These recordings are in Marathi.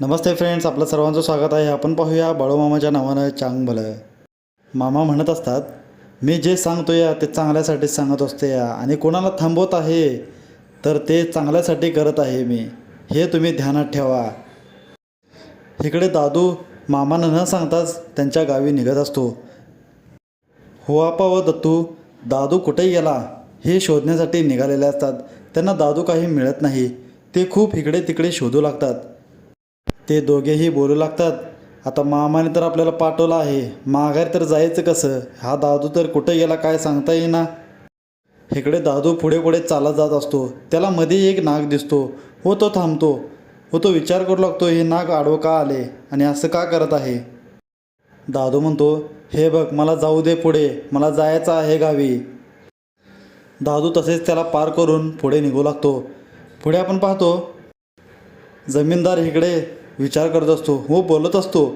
नमस्ते फ्रेंड्स आपलं सर्वांचं स्वागत आहे. आपण पाहूया बाळूमामाच्या नावानं चांग भलं. मामा म्हणत असतात मी जे सांगतो या ते चांगल्यासाठीच सांगत असतो या. आणि कोणाला थांबवत आहे तर ते चांगल्यासाठी करत आहे मी. हे तुम्ही ध्यानात ठेवा. इकडे दादू मामानं न सांगताच त्यांच्या गावी निघत असतो. हो हुआपा व दत्तू दादू कुठे गेला? हे शोधण्यासाठी निघालेले असतात. त्यांना दादू काही मिळत नाही. ते खूप इकडे तिकडे शोधू लागतात. ते दोघेही बोलू लागतात. आता मामाने तर आपल्याला पाठवलं आहे. माघारी तर जायचं कसं? हा दादू तर कुठे गेला काय सांगता येईना. इकडे दादू पुढे पुढे चालत जात असतो. त्याला मध्ये एक नाग दिसतो. हो तो थांबतो. हो तो विचार करू लागतो हे नाग आडवं का आले? आणि असं का करत आहे? दादू म्हणतो हे बघ मला जाऊ दे पुढे. मला जायचं आहे गावी. दादू तसेच त्याला पार करून पुढे निघू लागतो. पुढे आपण पाहतो जमीनदार इकडे. विचार करत असतो हो बोलत असतो.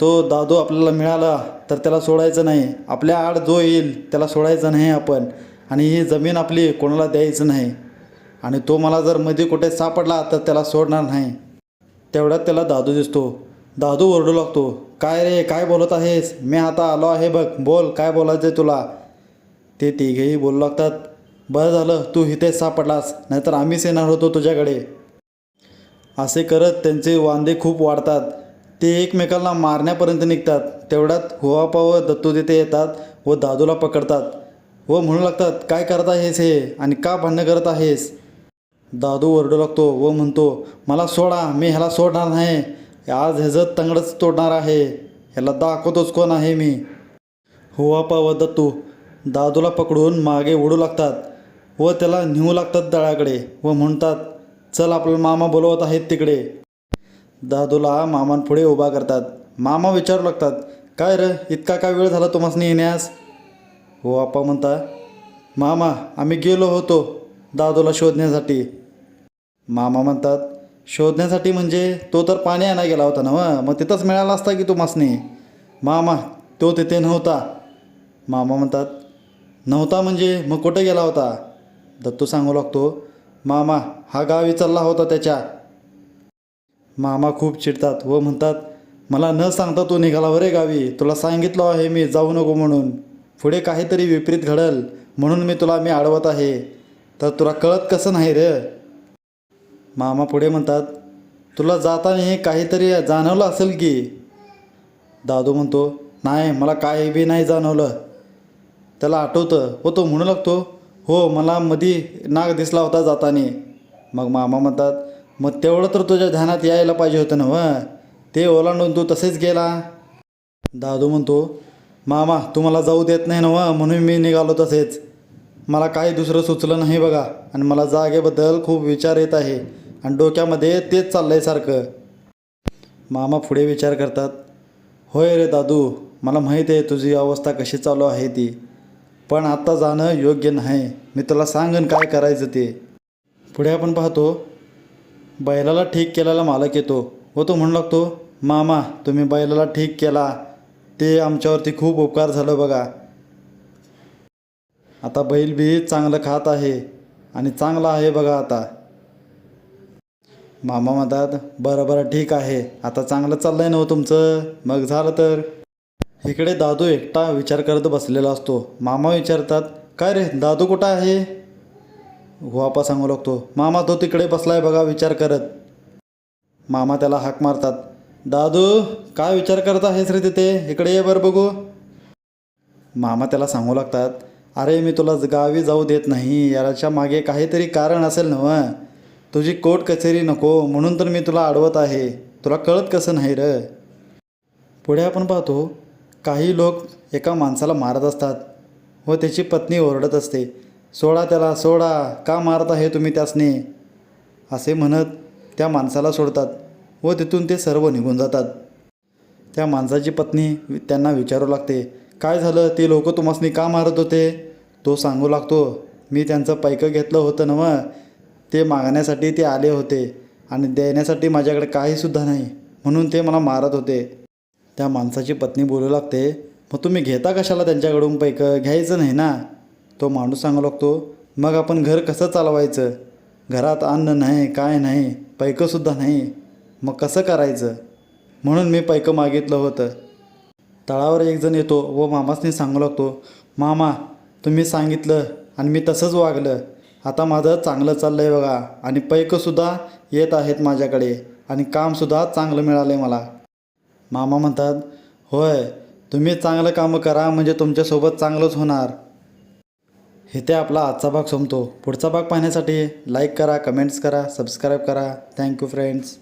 तो दादू आपल्याला मिळाला तर त्याला सोडायचं नाही. आपल्या आड जो येईल त्याला सोडायचं नाही आपण. आणि ही जमीन आपली कोणाला द्यायचं नाही. आणि तो मला जर मध्ये कुठे सापडला तर त्याला सोडणार नाही. तेवढ्यात त्याला दादू दिसतो. दादू ओरडू लागतो काय रे काय बोलत आहेस? मी आता आलो आहे बघ बोल काय बोलायचं आहे तुला? ते तिघेही बोलू लागतात. बरं झालं तू इथेच सापडलास नाहीतर आम्हीच येणार होतो तुझ्याकडे. असे करत त्यांचे वांदे खूप वाढतात. ते एकमेकांना मारण्यापर्यंत निघतात. तेवढ्यात हुआपा व दत्तू तिथे येतात व दादूला पकडतात. व म्हणू लागतात काय करत आहेस हे? आणि का भांडणं करत आहेस दादू ओरडू लागतो व म्हणतो मला सोडा मी ह्याला सोडणार नाही. आज ह्याचं तंगडच तोडणार आहे. ह्याला दाखवतोच कोण आहे मी? हुआपा व दत्तू दादूला पकडून मागे ओढू लागतात व त्याला नेऊ लागतात दळाकडे व म्हणतात चल आपला मामा बोलवत आहेत तिकडे. दादूला मामांपुढे उभा करतात. मामा विचारू लागतात काय रे इतका काय वेळ झाला तुम्हासनी येण्यास? हो आप्पा म्हणता मामा आम्ही गेलो होतो दादूला शोधण्यासाठी. मामा म्हणतात शोधण्यासाठी म्हणजे तो तर पाणी आणा गेला होता ना मग तिथंच मिळाला असता की तुम्हासनी? मामा तो तिथे नव्हता. मामा म्हणतात नव्हता म्हणजे मग कुठे गेला होता? दत्तू सांगू लागतो मामा हा गावी चालला होता त्याच्या. मामा खूप चिडतात व म्हणतात मला न सांगता तू निघाला बरे गावी. तुला सांगितलं आहे मी जाऊ नको म्हणून. पुढे काहीतरी विपरीत घडल म्हणून मी तुला मी अडवत आहे. तर तुला कळत कसं नाही रे? मामा पुढे म्हणतात तुला जाताना हे काहीतरी जाणवलं असेल की? दादू म्हणतो नाही मला काही बी नाही जाणवलं. त्याला आठवतं व तो म्हणू लागतो हो मला मधी नाग दिसला होता जाताना. मग मामा म्हणतात मग तेवढं तर तुझ्या ध्यानात यायला पाहिजे होतं ना व ते ओलांडून तू तसेच गेला. दादू म्हणतो मामा तू मला जाऊ देत नाही ना व म्हणून मी निघालो तसेच. मला काही दुसरं सुचलं नाही बघा आणि मला जागेबद्दल खूप विचार येत आहे आणि डोक्यामध्ये तेच चाललं आहे सारखं. मामा पुढे विचार करतात होय रे दादू मला माहीत आहे तुझी अवस्था कशी चालू आहे ती. पण आत्ता जाणं योग्य नाही. मी तुला सांगन काय करायचं ते. पुढे आपण पाहतो बैलाला ठीक केलेला मालक येतो व तो म्हणू लागतो मामा तुम्ही बैलाला ठीक केला. ते आमच्यावरती खूप उपकार झालं बघा. आता बैल बी चांगलं खात आहे आणि चांगला आहे बघा आता. मामा म्हणतात बरं बरं ठीक आहे. आता चांगलं चाललंय ना हो तुमचं? मग झालं तर. इकडे दादू एकटा विचार करत बसलेला असतो. मामा विचारतात काय रे दादू कुठं आहे? हो, गुआपा सांगू लागतो. मामा तो तिकडे बसलाय बघा विचार करत. मामा त्याला हाक मारतात. दादू काय विचार करत आहेस रे तिथे? इकडे ये बरं बघू. मामा त्याला सांगू लागतात अरे मी तुला गावी जाऊ देत नाही. याच्या मागे काहीतरी कारण असेल ना तुझी कोर्ट कचेरी नको म्हणून तर मी तुला अडवत आहे. तुला कळत कसं नाही र? पुढे आपण पाहतो. काही लोक एका माणसाला मारत असतात व त्याची पत्नी ओरडत असते सोडा त्याला सोडा का मारत आहे तुम्ही त्यासने? असे म्हणत त्या माणसाला सोडतात व तिथून ते सर्व निघून जातात. त्या माणसाची पत्नी त्यांना विचारू लागते काय झालं? ते लोक तुम्हासनी का मारत होते? तो सांगू लागतो मी त्यांचं पैकं घेतलं होतं ना मग ते मागण्यासाठी ते आले होते आणि देण्यासाठी माझ्याकडे काहीसुद्धा नाही म्हणून ते मला मारत होते. त्या माणसाची पत्नी बोलू लागते मग तुम्ही घेता कशाला त्यांच्याकडून पैकं? घ्यायचं नाही ना. तो माणूस सांगू लागतो मग आपण घर कसं चालवायचं? घरात अन्न नाही काय नाही पैकंसुद्धा नाही. मग कसं करायचं? म्हणून मी पैकं मागितलं होतं. तळावर एकजण येतो व मामासनी सांगू लागतो मामा तुम्ही सांगितलं आणि मी तसंच वागलं. आता माझं चांगलं चाललं आहे बघा आणि पैकंसुद्धा येत आहेत माझ्याकडे आणि कामसुद्धा चांगलं मिळालं आहे मला. मामा म्हणतात होय तुम्ही चांगलं कामं करा म्हणजे तुमच्यासोबत चांगलंच होणार. इथे आपला आजचा भाग संपतो. पुढचा भाग पाहण्यासाठी लाईक करा कमेंट्स करा सबस्क्राईब करा. Thank you friends